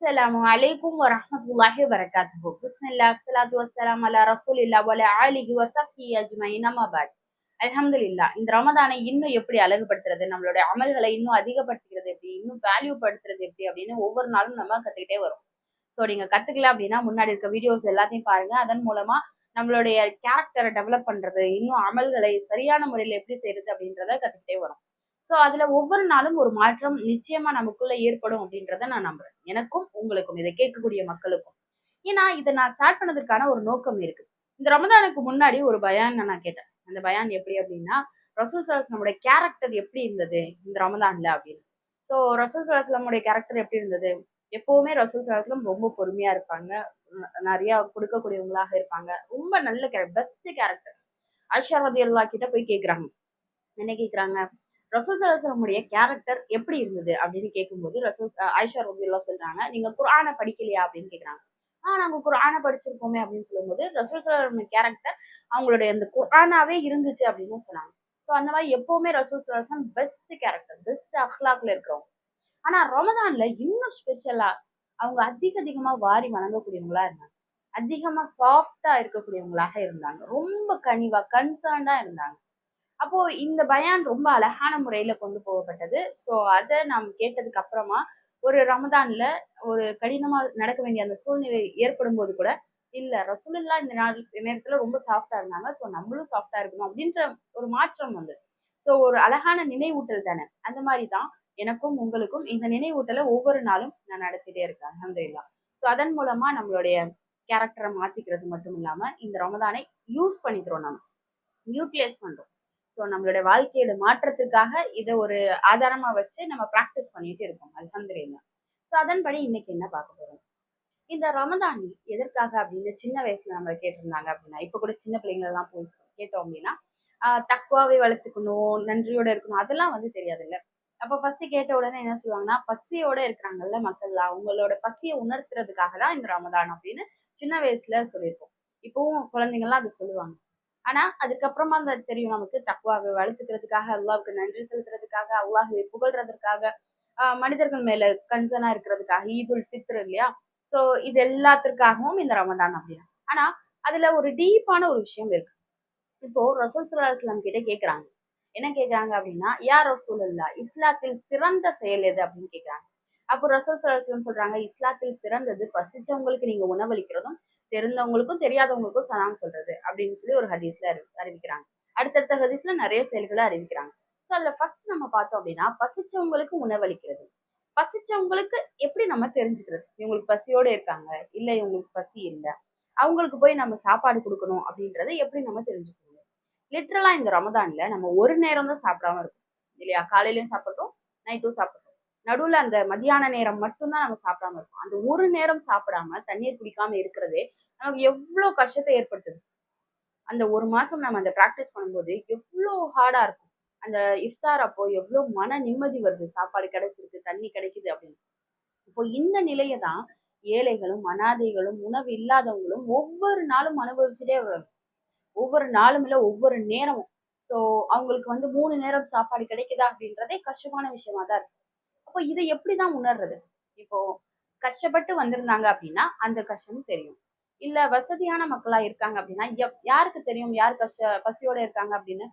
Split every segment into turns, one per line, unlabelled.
السلام عليكم ورحمة الله وبركاته بسم الله الصلاة والسلام على رسول الله وعلى آله وصحبه أجمعين أما بعد அல்ஹம்துலில்லா இந்த ரமதானை இன்னும் எப்படி அழகுபடுத்துறது நம்மளுடைய அமல்களை இன்னும் அதிகப்படுத்துறது எப்படி இன்னும் வேல்யூ படுத்துறது எப்படி அப்படின்னு ஒவ்வொரு நாளும் நம்ம கத்துக்கிட்டே வரும் ஸோ நீங்க கத்துக்கல அப்படின்னா முன்னாடி இருக்க வீடியோஸ் எல்லாத்தையும் பாருங்க அதன் மூலமா நம்மளுடைய கேரக்டரை டெவலப் பண்றது இன்னும் அமல்களை சரியான முறையில் எப்படி செய்யறது அப்படின்றத கத்துக்கிட்டே வரும் ஸோ அதுல ஒவ்வொரு நாளும் ஒரு மாற்றம் நிச்சயமா நமக்குள்ள ஏற்படும் அப்படின்றத நான் நம்புறேன். எனக்கும் உங்களுக்கும் இதை கேட்கக்கூடிய மக்களுக்கும். ஏன்னா இதை நான் ஸ்டார்ட் பண்ணதுக்கான ஒரு நோக்கம் இருக்கு. இந்த ரமதானுக்கு முன்னாடி ஒரு பயான் நான் கேட்டேன். அந்த பயான் எப்படி அப்படின்னா ரசூல் சலாஸ்லமுடைய கேரக்டர் எப்படி இருந்தது இந்த ரமதான்ல அப்படின்னு. ஸோ ரசூல் சலாஸ்லமுடைய கேரக்டர் எப்படி இருந்தது? எப்பவுமே ரசூல் சலாஸ்லம் ரொம்ப பொறுமையா இருப்பாங்க. நிறைய கொடுக்கக்கூடியவங்களாக இருப்பாங்க. ரொம்ப நல்ல கேரக்டர் பெஸ்ட் கேரக்டர் ஐஷா ரதி அல்லா கிட்ட போய் கேட்குறாங்க என்ன கேட்குறாங்க ரசூல் சலாசலமுடைய கேரக்டர் எப்படி இருந்தது அப்படின்னு கேட்கும்போது ரசூல் ஐஷா ரபியுல்லா சொல்றாங்க நீங்க குரானை படிக்கலையா அப்படின்னு கேட்குறாங்க ஆஹ் நாங்க குரானை படிச்சிருக்கோமே அப்படின்னு சொல்லும்போது ரசூல் சலாசலமுடைய கேரக்டர் அவங்களுடைய அந்த குரானாவே இருந்துச்சு அப்படின்னு சொன்னாங்க. ஸோ அந்த மாதிரி எப்பவுமே ரசூல் சலாசலம் பெஸ்ட் கேரக்டர் பெஸ்ட் அஹ்லாக்ல இருக்கிறவங்க. ஆனா ரமதான்ல இன்னும் ஸ்பெஷலா அவங்க அதிக அதிகமா வாரி வணங்கக்கூடியவங்களா இருந்தாங்க. அதிகமா சாஃப்டா இருக்கக்கூடியவங்களாக இருந்தாங்க. ரொம்ப கனிவா கன்சர்ன்டா இருந்தாங்க. அப்போ இந்த பயான் ரொம்ப அழகான முறையில கொண்டு போகப்பட்டது. ஸோ அதை நாம் கேட்டதுக்கு அப்புறமா ஒரு ரமதான்ல ஒரு கடினமா நடக்க வேண்டிய அந்த சூழ்நிலை ஏற்படும் போது கூட இல்ல ரசூலுல்லா இந்த நாள் நேரத்துல ரொம்ப சாஃப்டா இருந்தாங்க. ஸோ நம்மளும் சாஃப்டா இருக்கணும் அப்படின்ற ஒரு மாற்றம் வந்து ஸோ ஒரு அழகான நினைவூட்டல் தானே. அந்த மாதிரி தான் எனக்கும் உங்களுக்கும் இந்த நினைவூட்டலை ஒவ்வொரு நாளும் நான் நடத்திட்டே இருக்கேன் அஹமதுல்லா ஸோ அதன் மூலமா நம்மளுடைய கேரக்டரை மாத்திக்கிறது மட்டும் இல்லாம இந்த ரமதானை யூஸ் பண்ணிக்கிறோம் நம்ம யூட்டிலைஸ் பண்றோம். ஸோ நம்மளுடைய வாழ்க்கையோட மாற்றத்திற்காக இதை ஒரு ஆதாரமா வச்சு நம்ம ப்ராக்டிஸ் பண்ணிட்டு இருக்கோம். அலமதுல்லா ஸோ அதன்படி இன்னைக்கு என்ன பார்க்க போறோம்? இந்த ரமதானி எதற்காக அப்படின்னு சின்ன வயசுல நம்ம கேட்டிருந்தாங்க அப்படின்னா இப்போ கூட சின்ன பிள்ளைங்களெல்லாம் போய் கேட்டோம் அப்படின்னா ஆஹ் தக்குவாவை வளர்த்துக்கணும் நன்றியோட இருக்கணும் அதெல்லாம் வந்து தெரியாது அப்போ பசி கேட்ட உடனே என்ன சொல்லுவாங்கன்னா பசியோட இருக்கிறாங்கல்ல மக்கள் அவங்களோட பசியை உணர்த்துறதுக்காக தான் இந்த ரமதான் அப்படின்னு சின்ன வயசுல சொல்லியிருப்போம் இப்பவும் குழந்தைங்கள்லாம் அதை சொல்லுவாங்க. ஆனா அதுக்கப்புறமா அந்த தெரியும் நமக்கு தக்குவாவை வளர்த்துக்கிறதுக்காக அல்லாவுக்கு நன்றி செலுத்துறதுக்காக அல்லாஹுவை புகழ்றதுக்காக மனிதர்கள் மேல கன்சர்னா இருக்கிறதுக்காக ஈதுல் ஃபித்ர் இல்லையா? சோ இது எல்லாத்திற்காகவும் இந்த ரமதான் அப்படின்னா ஆனா அதுல ஒரு டீப்பான ஒரு விஷயம் இருக்கு. இப்போ ரசூல் சுல்லாஸ்லாம் கிட்ட கேக்குறாங்க. என்ன கேக்குறாங்க அப்படின்னா யார் ரசூல் இல்லா இஸ்லாத்தில் சிறந்த செயல் எது? அப்படின்னு கேக்குறாங்க. அப்போ ரசூல் சுல்லாஸ்லாம் சொல்றாங்க இஸ்லாத்தில் சிறந்தது பசிச்சவங்களுக்கு நீங்க உணவளிக்கிறதும் தெரிந்தவங்களுக்கும் தெரியாதவங்களுக்கும் சலாம் சொல்றது அப்படின்னு சொல்லி ஒரு ஹதீஸ்ல அறி அறிவிக்கிறாங்க. அடுத்தடுத்த ஹதீஸ்ல நிறைய செயல்களை அறிவிக்கிறாங்க. ஸோ அதுல ஃபர்ஸ்ட் நம்ம பார்த்தோம் அப்படின்னா பசிச்சவங்களுக்கு உணவளிக்கிறது. பசிச்சவங்களுக்கு எப்படி நம்ம தெரிஞ்சுக்கிறது? இவங்களுக்கு பசியோட இருக்காங்க இல்ல இவங்களுக்கு பசி இல்லை. அவங்களுக்கு போய் நம்ம சாப்பாடு கொடுக்கணும் அப்படின்றத எப்படி நம்ம தெரிஞ்சுக்கணும்? லிட்ரலா இந்த ரமதான்ல நம்ம ஒரு நேரம் தான் சாப்பிடாம இருக்கும் இல்லையா? காலையிலயும் சாப்பிட்றோம் நைட்டும் சாப்பிட்றோம் நடுவுல அந்த மதியான நேரம் மட்டும்தான் நம்ம சாப்பிடாம இருக்கோம் அந்த ஒரு நேரம் சாப்பிடாம தண்ணீர் குடிக்காம இருக்கிறதே நமக்கு எவ்வளவு கஷ்டத்தை ஏற்படுத்துது? அந்த ஒரு மாசம் நம்ம அந்த ப்ராக்டிஸ் பண்ணும்போது எவ்வளோ ஹார்டா இருக்கும். அந்த இஃப்தார் அப்போ எவ்வளவு மன நிம்மதி வருது. சாப்பாடு கிடைச்சிருக்கு தண்ணி கிடைக்குது அப்படின்னு. இப்போ இந்த நிலையை தான் ஏழைகளும் அனாதைகளும் உணவு இல்லாதவங்களும் ஒவ்வொரு நாளும் அனுபவிச்சுட்டே வரும் ஒவ்வொரு நாளும் இல்லை ஒவ்வொரு நேரமும். ஸோ அவங்களுக்கு வந்து மூணு நேரம் சாப்பாடு கிடைக்குதா அப்படின்றதே கஷ்டமான விஷயமா தான் இருக்கு. அப்போ இதை எப்படிதான் உணர்றது? இப்போ கஷ்டப்பட்டு வந்திருந்தாங்க அப்படின்னா அந்த கஷ்டம் தெரியும். இல்ல வசதியான மக்களா இருக்காங்க அப்படின்னா யாருக்கு தெரியும்? யார் கஷ்ட பசியோட இருக்காங்க அப்படின்னு?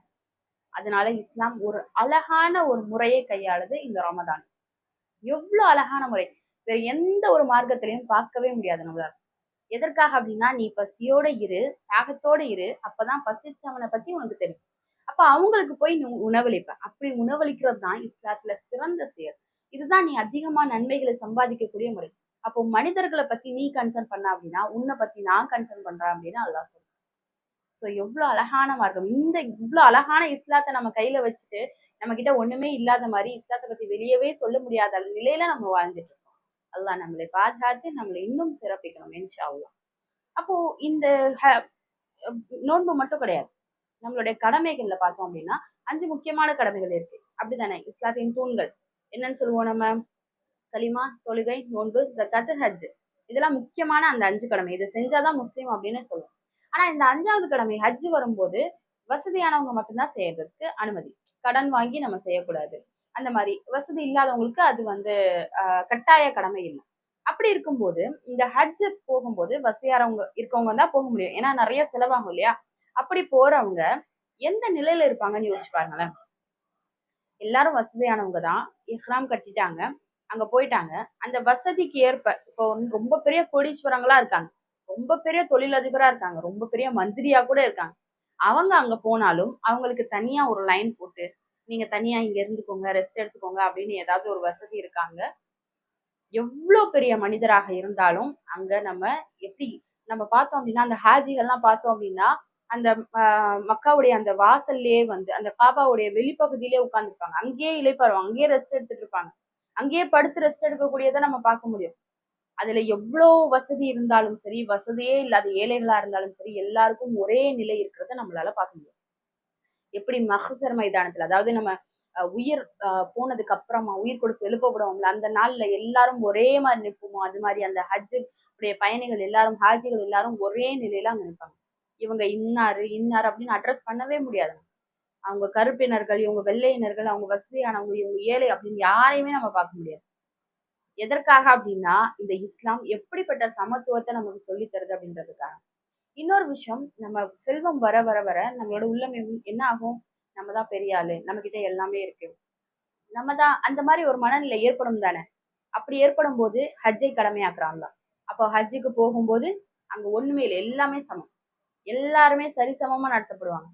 அதனால இஸ்லாம் ஒரு அழகான ஒரு முறையை கையாளுது இந்த ரமதான். எவ்வளவு அழகான முறை. வேற எந்த ஒரு மார்க்கத்திலையும் பார்க்கவே முடியாது நம்மளால. எதற்காக அப்படின்னா நீ பசியோட இரு தாகத்தோட இரு அப்பதான் பசிச்சவனை பத்தி உனக்கு தெரியும். அப்ப அவங்களுக்கு போய் நீ உணவளிப்ப. அப்படி உணவளிக்கிறது தான் இஸ்லாத்துல சிறந்த செயல். இதுதான் நீ அதிகமா நன்மைகளை சம்பாதிக்கக்கூடிய முறை. அப்போ மனிதர்களை பத்தி நீ கன்சர்ன் பண்ண அப்படின்னா உன்னை பத்தி நான் கன்சர்ன் பண்றேன் அப்படின்னு அதான் சொல்றேன். ஸோ எவ்வளவு அழகான மார்க்கம். இந்த இவ்வளவு அழகான இஸ்லாத்தை நம்ம கையில வச்சுட்டு நம்ம கிட்ட ஒண்ணுமே இல்லாத மாதிரி இஸ்லாத்தை பத்தி வெளியவே சொல்ல முடியாத நிலையில நம்ம வாழ்ந்துட்டு இருக்கோம். அதுதான் நம்மளை பாதுகாத்து நம்மளை இன்னும் சிறப்பிக்கணும் இன்ஷா அப்போ இந்த நோன்பு மட்டும் கிடையாது. நம்மளுடைய கடமைகள்ல பார்த்தோம் அப்படின்னா அஞ்சு முக்கியமான கடமைகள் இருக்கு. அப்படிதானே இஸ்லாத்தின் தூண்கள். என்னன்னு சொல்லுவோம் நம்ம? கலிமா தொழுகை நோன்பு ஜக்காத்து ஹஜ் இதெல்லாம் முக்கியமான அந்த அஞ்சு கடமை. இதை செஞ்சாதான் முஸ்லீம் அப்படின்னு சொல்லுவோம். ஆனா இந்த அஞ்சாவது கடமை ஹஜ் வரும்போது வசதியானவங்க மட்டும்தான் செய்யறதுக்கு அனுமதி. கடன் வாங்கி நம்ம செய்யக்கூடாது. அந்த மாதிரி வசதி இல்லாதவங்களுக்கு அது வந்து கட்டாய கடமை இல்லை. அப்படி இருக்கும்போது இந்த ஹஜ் போகும்போது வசதியாரவங்க இருக்கவங்க தான் போக முடியும். ஏன்னா நிறைய செலவாகும் இல்லையா? அப்படி போறவங்க எந்த நிலையில இருப்பாங்கன்னு யோசிச்சு பாருங்களேன். எல்லாரும் வசதியானவங்க தான். இஹ்ராம் கட்டிட்டாங்க. அங்க போயிட்டாங்க. அந்த வசதிக்கு ஏற்ப இப்போ வந்து ரொம்ப பெரிய கோடீஸ்வரங்களா இருக்காங்க. ரொம்ப பெரிய தொழிலதிபரா இருக்காங்க. ரொம்ப பெரிய மந்திரியா கூட இருக்காங்க. அவங்க அங்க போனாலும் அவங்களுக்கு தனியா ஒரு லைன் போட்டு நீங்க தனியா இங்க இருந்துக்கோங்க ரெஸ்ட் எடுத்துக்கோங்க அப்படின்னு ஏதாவது ஒரு வசதி இருக்காங்க. எவ்வளோ பெரிய மனிதராக இருந்தாலும் அங்க நம்ம எப்படி நம்ம பார்த்தோம் அப்படின்னா அந்த ஹாஜிகள்லாம் பார்த்தோம் அப்படின்னா அந்த மக்காவுடைய அந்த வாசல்லையே வந்து அந்த காபாவுடைய வெளிப்பகுதியிலே உட்காந்துருப்பாங்க அங்கேயே இளைப்பாருவாங்க. அங்கேயே ரெஸ்ட் எடுத்துட்டு இருப்பாங்க அங்கேயே படுத்து ரெஸ்ட் எடுக்கக்கூடியதை நம்ம பார்க்க முடியும். அதுல எவ்வளோ வசதி இருந்தாலும் சரி வசதியே இல்லாத ஏழைகளா இருந்தாலும் சரி எல்லாருக்கும் ஒரே நிலை இருக்கிறத நம்மளால பார்க்க முடியும். எப்படி மகசர் மைதானத்துல அதாவது நம்ம அஹ், உயிர் அஹ், போனதுக்கு அப்புறமா உயிர் கொடுத்து எழுப்பப்படுவோம்ல அந்த நாள்ல எல்லாரும் ஒரே மாதிரி நிற்போமோ? அது மாதிரி அந்த ஹஜ்ஜு உடைய பயணிகள் எல்லாரும் ஹாஜிகள் எல்லாரும் ஒரே நிலையில அங்க நிற்பாங்க. இவங்க இன்னாரு இன்னார் அப்படின்னு அட்ரஸ் பண்ணவே முடியாது. அவங்க கருப்பினர்கள் இவங்க வெள்ளையினர்கள் அவங்க வசதியானவங்க இவங்க ஏழை அப்படின்னு யாரையுமே நம்ம பார்க்க முடியாது. எதற்காக அப்படின்னா இந்த இஸ்லாம் எப்படிப்பட்ட சமத்துவத்தை நமக்கு சொல்லித்தருது அப்படின்றதுக்காக. இன்னொரு விஷயம் நம்ம செல்வம் வர வர வர நம்மளோட உள்ளமை என்ன ஆகும்? நம்ம தான் பெரிய ஆளு. நம்ம கிட்ட எல்லாமே இருக்கு. நம்ம தான் அந்த மாதிரி ஒரு மனநிலை ஏற்படும் தானே? அப்படி ஏற்படும் போது ஹஜ்ஜை கடமையாக்குறாங்க அப்போ ஹஜ்ஜுக்கு போகும்போது அங்க ஒண்ணுமே இல்லை. எல்லாமே சமம். எல்லாருமே சரிசமமா நடத்தப்படுவாங்க.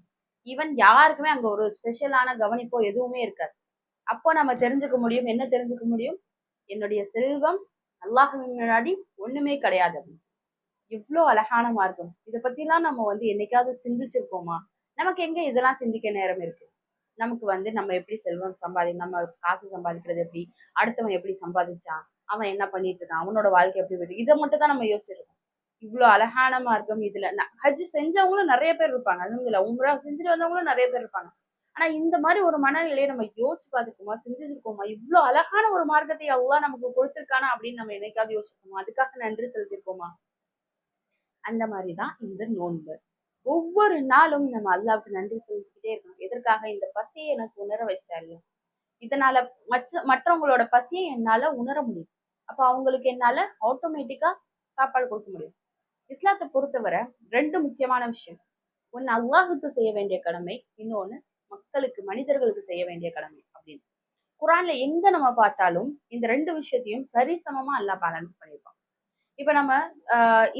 ஈவன் யாருக்குமே அங்க ஒரு ஸ்பெஷலான கவனிப்போ எதுவுமே இருக்காது. அப்போ நம்ம தெரிஞ்சுக்க முடியும். என்ன தெரிஞ்சுக்க முடியும்? என்னுடைய செல்வம் அல்லாஹ் முன்னாடி ஒண்ணுமே கிடையாது. எவ்வளோ இவ்ளோ அழகான மார்க்கம். இதை பத்திலாம் நம்ம வந்து என்னைக்காவது சிந்திச்சிருக்கோமா நமக்கு எங்க இதெல்லாம் சிந்திக்க நேரம் இருக்கு? நமக்கு வந்து நம்ம எப்படி செல்வம் சம்பாதி நம்ம காசு சம்பாதிக்கிறது எப்படி? அடுத்தவன் எப்படி சம்பாதிச்சான்? அவன் என்ன பண்ணிட்டு இருக்கான்? அவனோட வாழ்க்கை எப்படி போயிட்டு இதை மட்டும் தான் நம்ம யோசிச்சிருக்கோம் இருக்கோம் இவ்வளவு அழகான மார்க்கம் இதுல. ஹஜ் செஞ்சவங்களும் நிறைய பேர் இருப்பாங்க. அதுவும் உம்ரா செஞ்சுட்டு வந்தவங்களும் நிறைய பேர் இருப்பாங்க. ஆனா இந்த மாதிரி ஒரு மனநிலையை நம்ம யோசிச்சு பார்த்துருக்கோமா செஞ்சிருக்கோமா இவ்வளவு அழகான ஒரு மார்க்கத்தை அல்லாஹ் நமக்கு கொடுத்துருக்கானா அப்படின்னு நம்ம என்னைக்காவது யோசிச்சிருக்கோமா அதுக்காக நன்றி செலுத்திருக்கோமா அந்த மாதிரிதான் இந்த நோன்பு. ஒவ்வொரு நாளும் நம்ம அல்லாவுக்கு நன்றி செலுத்திக்கிட்டே இருக்கணும். எதற்காக? இந்த பசியை எனக்கு உணர வச்சாரு. இதனால மற்ற மற்றவங்களோட பசியை என்னால உணர முடியும். அப்ப அவங்களுக்கு என்னால ஆட்டோமேட்டிக்கா சாப்பாடு கொடுக்க முடியும். இஸ்லாத்தை பொறுத்தவரை ரெண்டு முக்கியமான விஷயம். ஒன்னு அல்லாஹுக்கு செய்ய வேண்டிய கடமை இன்னொன்னு மக்களுக்கு மனிதர்களுக்கு செய்ய வேண்டிய கடமை அப்படின்னு. குரான்ல எங்க நம்ம பார்த்தாலும் இந்த ரெண்டு விஷயத்தையும் சரிசமமா அல்லா பேலன்ஸ் பண்ணியிருப்பான். இப்ப நம்ம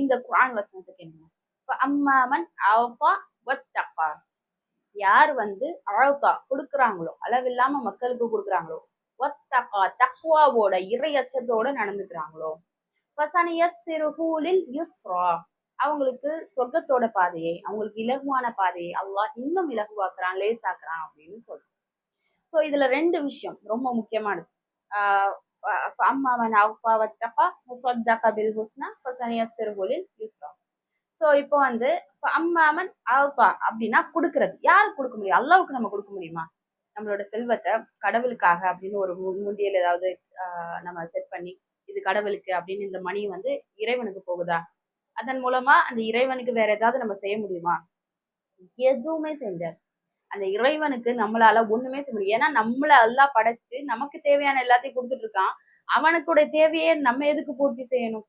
இந்த குரான் வசனத்துக்கு என்ன? இப்ப அம்மாமன் ஆஃபா ஒத்தப்பா யார் வந்து அழகா கொடுக்குறாங்களோ அளவில்லாம மக்களுக்கு கொடுக்குறாங்களோ ஒத்தப்பா தக்குவாவோட இறை இறையச்சத்தோட நடந்துக்கிறாங்களோ ஃபசனியஸ்ஸிருஹூலில் யுஸ்ரா. அவங்களுக்கு சொர்க்கத்தோட பாதையை அவங்களுக்கு இலகுவான பாதையை அல்லாஹ் இன்னும் இலகுவாக்குறான் லேசாக்குறான் அப்படின்னு சொல்றான். சோ இதுல ரெண்டு விஷயம் ரொம்ப முக்கியமானது. ஆஹ் அம்மா மன் அஃபா வத்தகா வஸத்தக பில் ஹுஸ்னா ஃபசனியஸ்ஸிருஹூலில் யுஸ்ரா. சோ இப்போ வந்து அம்மாமன் ஆஃபா அப்படின்னா கொடுக்கறது. யாருக்கு கொடுக்க முடியும்? அல்லாவுக்கு நம்ம கொடுக்க முடியுமா? நம்மளோட செல்வத்தை கடவுளுக்காக அப்படின்னு ஒரு முந்தியல் ஏதாவது ஆஹ் நம்ம செட் பண்ணி இது கடவுளுக்கு அப்படின்னு இந்த மணி வந்து இறைவனுக்கு போகுதா? அதன் மூலமா அந்த இறைவனுக்கு வேற ஏதாவது நம்ம செய்ய முடியுமா? எதுவுமே செஞ்சார் அந்த இறைவனுக்கு நம்மளால ஒண்ணுமே செய்ய முடியும் ஏன்னா நம்மள எல்லாம் படைச்சு நமக்கு தேவையான எல்லாத்தையும் கொடுத்துட்டு இருக்கான். அவனுக்குடைய தேவையை நம்ம எதுக்கு பூர்த்தி செய்யணும்?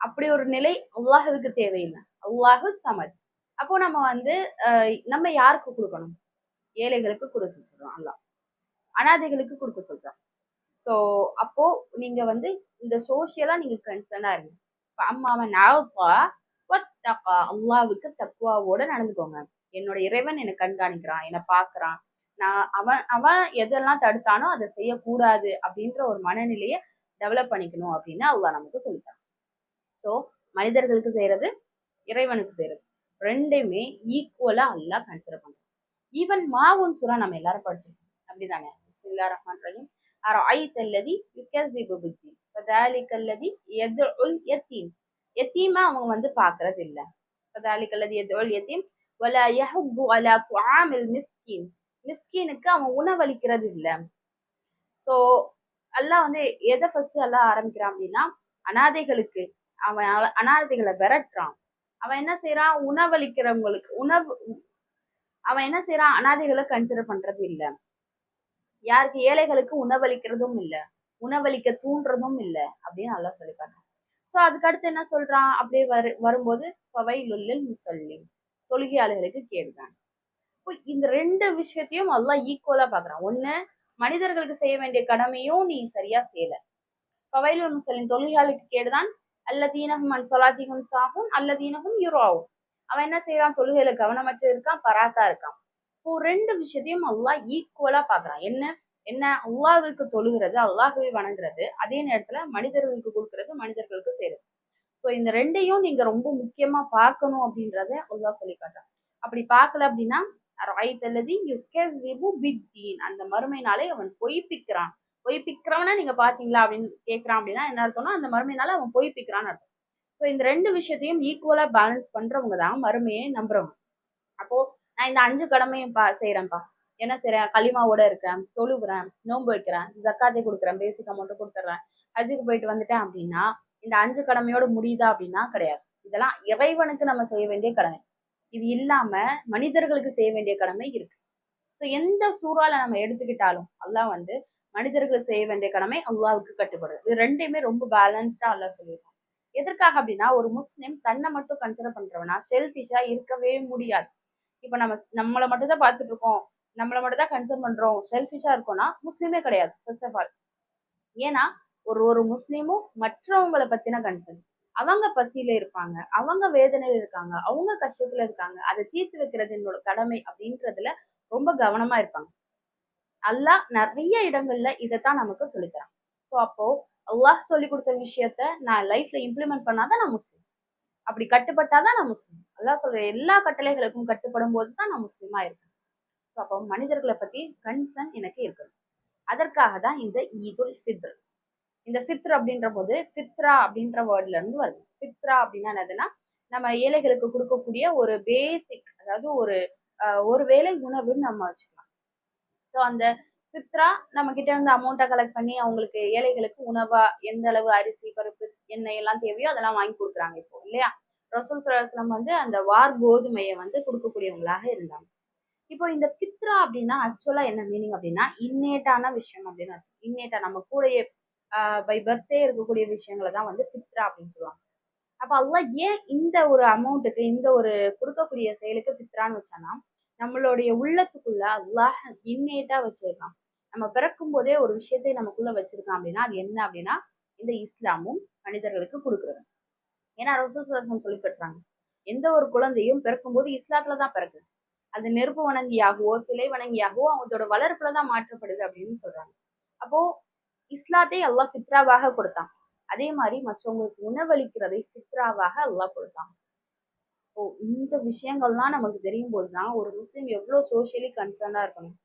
அப்படி ஒரு நிலை அல்லாஹுவுக்கு தேவையில்லை. அல்லாஹு சமத். அப்போ நம்ம வந்து நம்ம யாருக்கு கொடுக்கணும்? ஏழைகளுக்கு கொடுக்க சொல்றோம் அல்லாஹ். அனாதைகளுக்கு கொடுக்க சொல்றோம் சோ அப்போ நீங்க வந்து இந்த சோசியலா நீங்க கன்சர்னா இருங்க. இப்ப அம்மாவன் நாவப்பா வத்தகா அல்லாவுக்கு தக்குவாவோட நடந்துக்கோங்க. என்னோட இறைவன் என்னை கண்காணிக்கிறான் என்னை பாக்குறான் நான் அவன் அவன் எதெல்லாம் தடுத்தானோ அதை செய்யக்கூடாது அப்படின்ற ஒரு மனநிலையை டெவலப் பண்ணிக்கணும் அப்படின்னு அல்லா நமக்கு சொல்லிட்டான் சோ மனிதர்களுக்கு செய்யறது இறைவனுக்கு செய்யறது. ரெண்டையுமே ஈக்குவலா அல்லாஹ் கன்சிடர் பண்றான். ஈவன் மாவுன் சுறா நம்ம எல்லாரும் படிச்சிருக்கோம். அப்படிதானே? ரஹ்மான் ரஹீம். أرأيت الذي يكذب بالدين فذلك الذي يدعو اليتيم யத்தீமா அவங்க வந்து பாக்குறது இல்ல فذلك الذي يدعو اليتيم ولا يحض على طعام المسكين மிஸ்கீனுக்கு அவன் உணவளிக்கிறது இல்ல சோ அல்லாஹ் வந்து எதை ஃபர்ஸ்ட் அல்லாஹ் ஆரம்பிக்கிறான் அப்படின்னா அனாதைகளுக்கு அவன் அ- அனாதைகளை விரட்டுறான் அவன் என்ன செய்யறான் உணவளிக்கிறவங்களுக்கு உணவு அவன் என்ன செய்யறான் அனாதைகளை கன்சிடர் பண்றது இல்ல யாருக்கு ஏழைகளுக்கு உணவளிக்கிறதும் இல்ல. உணவளிக்க தூண்டுறதும் இல்லை அப்படின்னு நல்லா சொல்லிப்பாங்க சோ அதுக்கு அடுத்து என்ன சொல்றான்? அப்படியே வரு வரும்போது பவைலுல்லில் முசல்லிம். தொழுகையாளர்களுக்கு கேடுதான். இப்போ இந்த ரெண்டு விஷயத்தையும் அல்லாஹ் ஈக்குவலா பாக்குறான் ஒண்ணு மனிதர்களுக்கு செய்ய வேண்டிய கடமையும் நீ சரியா செய்யல. பவைலுல் முசல்லின் தொழுகையாளுக்கு கேடுதான். அல்லதீனகும் அன் சொலாத்தீகும் சாகும் யூரோ யுரோவும் அவன் என்ன செய்யறான் தொழுகையில கவனமற்று இருக்கான் பராத்தா இருக்கான். இப்போ ரெண்டு விஷயத்தையும் அல்லாஹ் ஈக்குவலா பாக்குறான் என்ன? என்ன? அல்லாஹுக்கு தொழுகிறது அல்லாஹுவை வணங்குறது அதே நேரத்துல மனிதர்களுக்கு கொடுக்கறது மனிதர்களுக்கு செய்யறது ஸோ இந்த ரெண்டையும் நீங்க ரொம்ப முக்கியமா பார்க்கணும் அப்படின்றத அல்லாஹ் சொல்லி காட்டுறான். அப்படி பார்க்கல அப்படின்னா ரைத்தல்லதி யுக்கஸிபு பித்தீன். அந்த மறுமை நாளை அவன் பொய்ப்பிக்கிறான். பொய்ப்பிக்கிறவனா நீங்க பாத்தீங்களா அப்படின்னு கேட்கறான் அப்படின்னா என்ன அர்த்தம்னா அந்த மறுமை அவன் பொய்ப்பிக்கிறான்னு அர்த்தம். ஸோ இந்த ரெண்டு விஷயத்தையும் ஈக்குவலா பேலன்ஸ் பண்றவங்க தான் மறுமையை நம்புறவங்க. அப்போ நான் இந்த அஞ்சு கடமையும் பா செய்யறேன்ப்பா என்ன செய்யறேன் களிமாவோட இருக்கிறேன் தொழுகிறேன் நோன்பு வைக்கிறேன் ஜக்காத்தை கொடுக்குறேன் பேசிக் அமௌண்ட் கொடுத்துட்றேன் ஹஜ்ஜுக்கு போயிட்டு வந்துட்டேன் அப்படின்னா இந்த அஞ்சு கடமையோட முடியுதா அப்படின்னா கிடையாது. இதெல்லாம் இறைவனுக்கு நம்ம செய்ய வேண்டிய கடமை. இது இல்லாம மனிதர்களுக்கு செய்ய வேண்டிய கடமை இருக்கு. ஸோ எந்த சூறால நம்ம எடுத்துக்கிட்டாலும் அல்லாஹ் வந்து மனிதர்கள் செய்ய வேண்டிய கடமை அல்லாவுக்கு கட்டுப்படுது. இது ரெண்டையுமே ரொம்ப பேலன்ஸ்டா அல்லாஹ் சொல்லியிருக்கான். எதற்காக அப்படின்னா ஒரு முஸ்லிம் தன்னை மட்டும் கன்சிடர் பண்றவனா செல்ஃபிஷா இருக்கவே முடியாது. இப்ப நம்ம நம்மளை மட்டும் தான் பார்த்துட்டு இருக்கோம் நம்மளை மட்டும் தான் கன்சர்ன் பண்றோம் செல்ஃபிஷா இருக்கோம்னா முஸ்லீமே கிடையாது ஃபர்ஸ்ட் ஆஃப் ஆல் ஏன்னா ஒரு ஒரு முஸ்லீமும் மற்றவங்களை பத்தின கன்சர்ன் அவங்க பசியில இருப்பாங்க அவங்க வேதனையில இருக்காங்க அவங்க கஷ்டத்துல இருக்காங்க. அதை தீர்த்து வைக்கிறது என்னோட கடமை அப்படின்றதுல ரொம்ப கவனமா இருப்பாங்க. அல்லாஹ் நிறைய இடங்கள்ல இதைத்தான் நமக்கு சொல்லித்தரான். ஸோ அப்போ அல்லாஹ் சொல்லி கொடுத்த விஷயத்த நான் லைஃப்ல இம்ப்ளிமெண்ட் பண்ணாதான் நான் முஸ்லீம். அப்படி கட்டுப்பட்டாதான் நான் முஸ்லீம். அல்லா சொல்ற எல்லா கட்டளைகளுக்கும் கட்டுப்படும் போது தான் நான் முஸ்லீமா இருக்கேன் ஸோ அப்போ மனிதர்களை பத்தி கன்சர்ன் எனக்கு இருக்கணும். அதற்காக தான் இந்த ஈதுல் ஃபித்ர். இந்த ஃபித்ர் அப்படின்ற போது ஃபித்ரா அப்படின்ற வேர்ட்ல இருந்து வருது. ஃபித்ரா அப்படின்னா என்னதுன்னா நம்ம ஏழைகளுக்கு கொடுக்கக்கூடிய ஒரு பேசிக் அதாவது ஒரு ஒரு வேளை உணவுன்னு நம்ம வச்சுக்கலாம். ஸோ அந்த ஃபித்ரா நம்ம கிட்ட இருந்து அமௌண்ட்டை கலெக்ட் பண்ணி அவங்களுக்கு ஏழைகளுக்கு உணவா எந்த அளவு அரிசி பருப்பு எண்ணெய் எல்லாம் தேவையோ அதெல்லாம் வாங்கி கொடுக்குறாங்க இப்போ இல்லையா? ரசூல் சலாஹம் வந்து அந்த வார் கோதுமையை வந்து கொடுக்கக்கூடியவங்களாக இருந்தாங்க. இப்போ இந்த பித்ரா அப்படின்னா ஆக்சுவலா என்ன மீனிங் அப்படின்னா இன்னேட்டான விஷயம் அப்படின்னு அர்த்தம். இன்னேட்டா நம்ம கூடயே பை பர்த்டே இருக்கக்கூடிய விஷயங்களை தான் வந்து பித்ரா அப்படின்னு சொல்லுவாங்க. அப்போ அல்லாஹ் ஏன் இந்த ஒரு அமௌண்ட்டுக்கு இந்த ஒரு கொடுக்கக்கூடிய செயலுக்கு பித்ரான்னு வச்சானா நம்மளுடைய உள்ளத்துக்குள்ள அல்லாஹ் இன்னேட்டா வச்சிருக்கான். நம்ம பிறக்கும் போதே ஒரு விஷயத்தை நமக்குள்ள வச்சிருக்கோம் அப்படின்னா அது என்ன அப்படின்னா இந்த இஸ்லாமும் மனிதர்களுக்கு கொடுக்குறது. ஏன்னா ரசூல் சுல்லாசம் சொல்லி கட்டுறாங்க. எந்த ஒரு குழந்தையும் பிறக்கும்போது இஸ்லாத்துல தான் பிறக்குது அது நெருப்பு வணங்கியாகவோ சிலை வணங்கியாகவோ அவங்களோட வளர்ப்புல தான் மாற்றப்படுது அப்படின்னு சொல்றாங்க. அப்போ இஸ்லாத்தை அல்லாஹ் ஃபித்ராவாக கொடுத்தான். அதே மாதிரி மற்றவங்களுக்கு உணவளிக்கிறதை ஃபித்ராவாக அல்லாஹ் கொடுத்தான். ஓ இந்த விஷயங்கள்லாம் நமக்கு தெரியும் போதுதான் ஒரு முஸ்லீம் எவ்வளவு சோசியலி கன்சர்னா இருக்கணும்.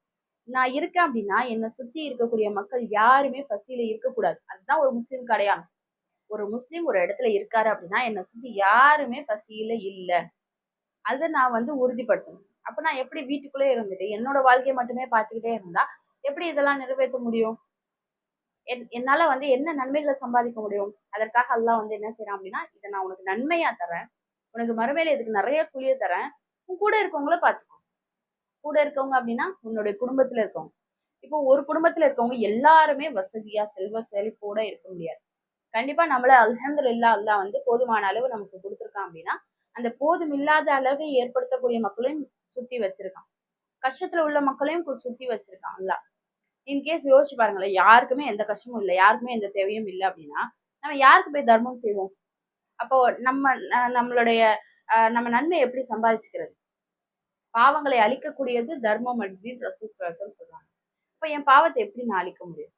நான் இருக்கேன் அப்படின்னா என்னை சுத்தி இருக்கக்கூடிய மக்கள் யாருமே பசியில இருக்கக்கூடாது. அதுதான் ஒரு முஸ்லீம் அடையாளம் ஒரு முஸ்லீம் ஒரு இடத்துல இருக்காரு அப்படின்னா என்னை சுத்தி யாருமே பசியில இல்லை. அதை நான் வந்து உறுதிப்படுத்தணும். அப்ப நான் எப்படி வீட்டுக்குள்ளே இருந்துட்டு என்னோட வாழ்க்கையை மட்டுமே பார்த்துக்கிட்டே இருந்தா எப்படி இதெல்லாம் நிறைவேற்ற முடியும்? என்னால வந்து என்ன நன்மைகளை சம்பாதிக்க முடியும்? அதற்காக எல்லாம் வந்து என்ன செய்யறான் அப்படின்னா இதை நான் உனக்கு நன்மையா தரேன் உனக்கு மறுமையில இதுக்கு நிறைய குழிய தரேன் உன் கூட இருக்கவங்கள பாத்துக்கோ கூட இருக்கவங்க அப்படின்னா உன்னுடைய குடும்பத்துல இருக்கவங்க. இப்போ ஒரு குடும்பத்துல இருக்கவங்க எல்லாருமே வசதியா செல்வ செழிப்போட இருக்க முடியாது. கண்டிப்பா நம்மள அல்ஹம்து இல்லா அல்லாஹ் வந்து போதுமான அளவு நமக்கு கொடுத்துருக்கான் அப்படின்னா அந்த போதும் இல்லாத அளவை ஏற்படுத்தக்கூடிய மக்களையும் சுத்தி வச்சிருக்கான். கஷ்டத்துல உள்ள மக்களையும் சுத்தி வச்சிருக்கான் அல்லாஹ். இன்கேஸ் யோசிச்சு பாருங்களேன் யாருக்குமே எந்த கஷ்டமும் இல்லை யாருக்குமே எந்த தேவையும் இல்லை அப்படின்னா நம்ம யாருக்கு போய் தர்மம் செய்வோம்? அப்போ நம்ம நம்மளுடைய நம்ம நன்மை எப்படி சம்பாதிச்சுக்கிறது? பாவங்களை அழிக்கக்கூடியது தர்மம் அப்படின்னு ரசூல் சொல்றாங்க. இப்ப என் பாவத்தை எப்படி நான் அழிக்க முடியும்?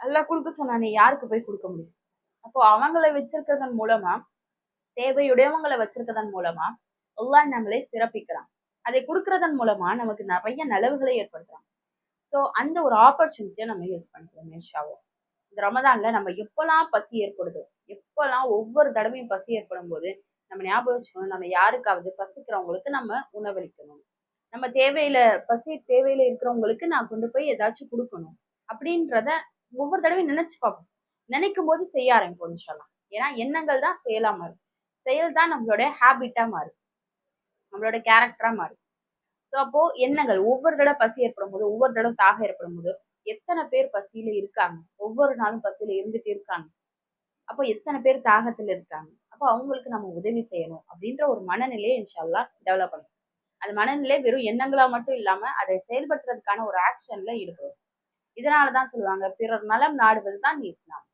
நல்லா கொடுக்க சொன்னானே யாருக்கு போய் கொடுக்க முடியும்? அப்போ அவங்களை வச்சிருக்கிறதன் மூலமா தேவையுடையவங்களை வச்சிருக்கிறதன் மூலமா அல்லாஹ் நம்மளை சிறப்பிக்கிறான். அதை கொடுக்கறதன் மூலமா நமக்கு நிறைய நலவுகளை ஏற்படுத்துறான். ஸோ அந்த ஒரு ஆப்பர்ச்சுனிட்டியை நம்ம யூஸ் பண்ணிக்கிறோம் மேஷாவோ இந்த ரமதான்ல நம்ம எப்பெல்லாம் பசி ஏற்படுதோ எப்பெல்லாம் ஒவ்வொரு தடவையும் பசி ஏற்படும் போது நம்ம ஞாபகம் வச்சுக்கணும். நம்ம யாருக்காவது பசிக்கிறவங்களுக்கு நம்ம உணவளிக்கணும். நம்ம தேவையில பசி தேவையில இருக்கிறவங்களுக்கு நான் கொண்டு போய் ஏதாச்சும் கொடுக்கணும். அப்படின்றத ஒவ்வொரு தடவையும் நினைச்சு பார்ப்போம். நினைக்கும் போது செய்ய ஆரம்பிப்போம் சொல்லலாம். ஏன்னா எண்ணங்கள் தான் செயலா மாறும். செயல் தான் நம்மளோட ஹேபிட்டா மாறும். நம்மளோட கேரக்டரா மாறும். ஸோ அப்போ எண்ணங்கள் ஒவ்வொரு தடவை பசி ஏற்படும் போது ஒவ்வொரு தடவை தாகம் ஏற்படும் போது எத்தனை பேர் பசியில இருக்காங்க? ஒவ்வொரு நாளும் பசியில இருந்துட்டு இருக்காங்க. அப்போ எத்தனை பேர் தாகத்துல இருக்காங்க? அப்போ அவங்களுக்கு நம்ம உதவி செய்யணும் அப்படின்ற ஒரு மனநிலையை இன்ஷால்லா டெவலப் பண்ணணும். அந்த மனநிலை வெறும் எண்ணங்களா மட்டும் இல்லாம அதை செயல்படுத்துறதுக்கான ஒரு ஆக்ஷன்ல ஈடுபடும் இதனாலதான் சொல்லுவாங்க பிறர் நலம் நாடுவது தான் இஸ்லாம்.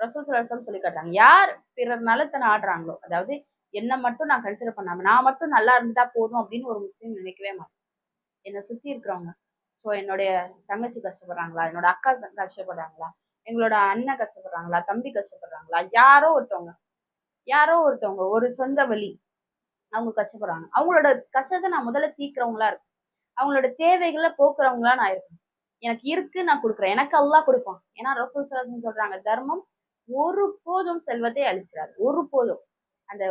ரசூல் சலாசம் சொல்லி காட்டுறாங்க யார் பிறர் நலத்தை நாடுறாங்களோ அதாவது என்ன மட்டும் நான் கன்சிடர் பண்ணாம நான் மட்டும் நல்லா இருந்தா போதும் அப்படின்னு ஒரு முஸ்லீம் நினைக்கவே மாட்டேன். என்னை சுத்தி இருக்கிறவங்க ஸோ என்னுடைய தங்கச்சி கஷ்டப்படுறாங்களா என்னோட அக்கா கஷ்டப்படுறாங்களா எங்களோட அண்ணன் கஷ்டப்படுறாங்களா தம்பி கஷ்டப்படுறாங்களா யாரோ ஒருத்தவங்க யாரோ ஒருத்தவங்க ஒரு சொந்த வழி அவங்க கஷ்டப்படுறாங்க அவங்களோட கஷ்டத்தை நான் முதல்ல தீக்கிறவங்களா இருக்கும் அவங்களோட தேவைகளை போக்குறவங்களா நான் இருக்கேன் எனக்கு இருக்கு நான் கொடுக்குறேன். எனக்கு அல்லாஹ் கொடுப்பான். ஏன்னா ரசூல் சலாசன் சொல்றாங்க தர்மம் ஒரு போதும் செல்வத்தை அழிச்சிடாது ஒரு போதும். அந்த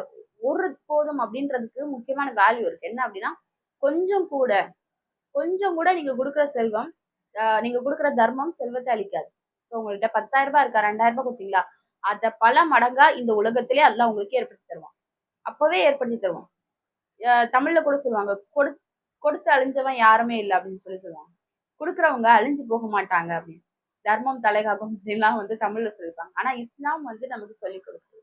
ஒரு போதும் அப்படின்றதுக்கு முக்கியமான வேல்யூ இருக்கு. என்ன அப்படின்னா கொஞ்சம் கூட கொஞ்சம் கூட நீங்க கொடுக்குற செல்வம் நீங்க கொடுக்குற தர்மம் செல்வத்தை அழிக்காது ஸோ உங்கள்கிட்ட பத்தாயிரம் ரூபாய் இருக்கா ரெண்டாயிரம் ரூபாய் கொடுத்தீங்களா? அத பல மடங்கா இந்த உலகத்திலே அதெல்லாம் உங்களுக்கு ஏற்படுத்தி தருவான். அப்பவே ஏற்படுத்தி தருவான். தமிழ்ல கூட சொல்லுவாங்க கொடு கொடுத்து அழிஞ்சவன் யாருமே இல்லை அப்படின்னு சொல்லி சொல்லுவாங்க. கொடுக்குறவங்க அழிஞ்சு போக மாட்டாங்க அப்படின்னு. தர்மம் தலைகாக்கும் அப்படின்லாம் வந்து தமிழ்ல சொல்லியிருப்பாங்க ஆனா இஸ்லாம் வந்து நமக்கு சொல்லி கொடுக்குது.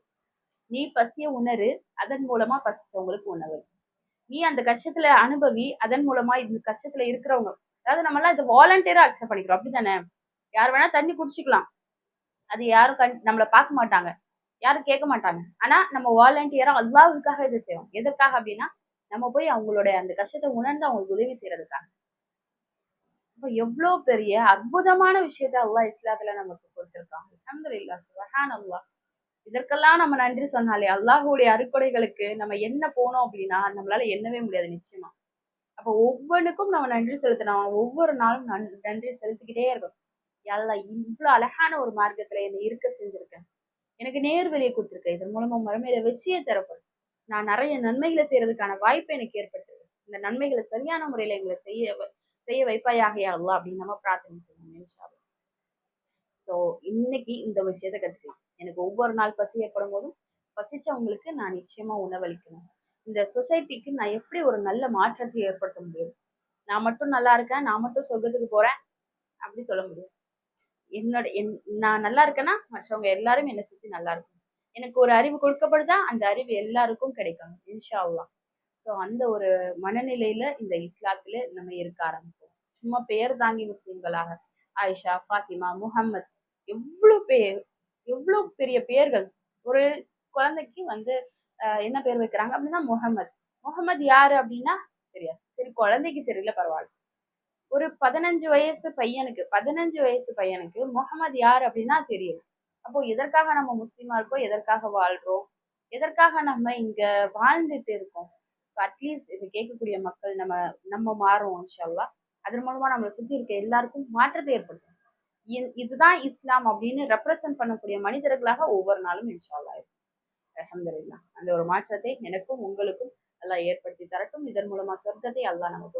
நீ பசிய உணரு அதன் மூலமா பசிச்சவங்களுக்கு உணவு. நீ அந்த கஷ்டத்துல அனுபவி அதன் மூலமா இந்த கஷ்டத்துல இருக்கிறவங்க. அதாவது நம்ம எல்லாம் இதை வாலண்டியரா அக்செப்ட் பண்ணிக்கிறோம். அப்படித்தானே? யார் வேணா தண்ணி குடிச்சுக்கலாம். அது யாரும் கண் நம்மளை பார்க்க மாட்டாங்க. யாரும் கேட்க மாட்டாங்க. ஆனா நம்ம வாலண்டியரா அல்லாவுக்காக இதை செய்வோம் எதற்காக அப்படின்னா நம்ம போய் அவங்களோட அந்த கஷ்டத்தை உணர்ந்து அவங்களுக்கு உதவி செய்யறதுக்காக அப்ப எவ்வளவு பெரிய அற்புதமான விஷயத்த அல்லாஹ் இஸ்லாத்துல நமக்கு கொடுத்துருக்காங்க. சுபஹான் அல்லாஹ் இதற்கெல்லாம் நம்ம நன்றி சொன்னாலே அல்லாஹுடைய அருக்கொடைகளுக்கு நம்ம என்ன போனோம் அப்படின்னா நம்மளால எண்ணவே முடியாது நிச்சயமா. அப்ப ஒவ்வொன்றுக்கும் நம்ம நன்றி செலுத்தணும். ஒவ்வொரு நாளும் நன்- நன்றி செலுத்திக்கிட்டே இருக்கணும். அல்லா இவ்வளவு அழகான ஒரு மார்க்கத்துல என்னை இருக்க செஞ்சிருக்கேன். எனக்கு நேர்வழி கொடுத்துருக்கேன் இதன் மூலமா மறுமையில வெற்றியை தரப்படும். நான் நிறைய நன்மைகளை செய்யறதுக்கான வாய்ப்பு எனக்கு ஏற்பட்டிருக்கு. இந்த நன்மைகளை சரியான முறையில எங்களை செய்ய செய்ய வைப்பாயாக யா அப்படின்னு நம்ம பிரார்த்தனை செய்யணும் இன்ஷா ஸோ இன்னைக்கு இந்த விஷயத்த கத்துக்கலாம். எனக்கு ஒவ்வொரு நாள் பசி ஏற்படும் போதும் பசிச்சவங்களுக்கு நான் நிச்சயமா உணவளிக்கணும். இந்த சொசைட்டிக்கு நான் எப்படி ஒரு நல்ல மாற்றத்தை ஏற்படுத்த முடியும்? நான் மட்டும் நல்லா இருக்கேன் நான் மட்டும் சொர்க்கத்துக்கு போறேன் அப்படி சொல்ல முடியும் என்னோட என் நான் நல்லா இருக்கேன்னா மற்றவங்க எல்லாரும் என்னை சுற்றி நல்லா இருக்கும் எனக்கு ஒரு அறிவு கொடுக்கப்படுதா அந்த அறிவு எல்லாருக்கும் கிடைக்கணும் இன்ஷா ஸோ அந்த ஒரு மனநிலையில இந்த இஸ்லாத்துல நம்ம இருக்க ஆரம்பிப்போம். சும்மா பெயர் தாங்கி முஸ்லிம்களாக. ஆயிஷா ஃபாத்திமா முஹம்மத் எவ்வளோ பேர் எவ்வளோ பெரிய பெயர்கள் ஒரு குழந்தைக்கு வந்து என்ன பேர் வைக்கிறாங்க அப்படின்னா முகமது முகமது யாரு அப்படின்னா தெரியாது. சரி குழந்தைக்கு தெரியல பரவாயில்ல. ஒரு பதினஞ்சு வயசு பையனுக்கு பதினஞ்சு வயசு பையனுக்கு முகமது யார் அப்படின்னா தெரியும் அப்போ எதற்காக நம்ம முஸ்லீமா இருக்கோம்? எதற்காக வாழ்றோம்? எதற்காக நம்ம இங்க வாழ்ந்துட்டு இருக்கோம்? அட்லீஸ்ட் இது கேட்கக்கூடிய மக்கள் நம்ம நம்ம மாறுவோம் இன்ஷால்லா அதன் மூலமா நம்மளை சுத்தி இருக்க எல்லாருக்கும் மாற்றத்தை ஏற்படுத்தும். இதுதான் இஸ்லாம் அப்படின்னு ரெப்ரசன்ட் பண்ணக்கூடிய மனிதர்களாக ஒவ்வொரு நாளும் இன்ஷால்லா இருக்கும் அல்ஹம்துலில்லாஹ். அந்த ஒரு மாற்றத்தை எனக்கும் உங்களுக்கும் அல்லாஹ் ஏற்படுத்தி தரட்டும். இதன் மூலமா சொர்க்கத்தை அல்லாஹ் நமக்கு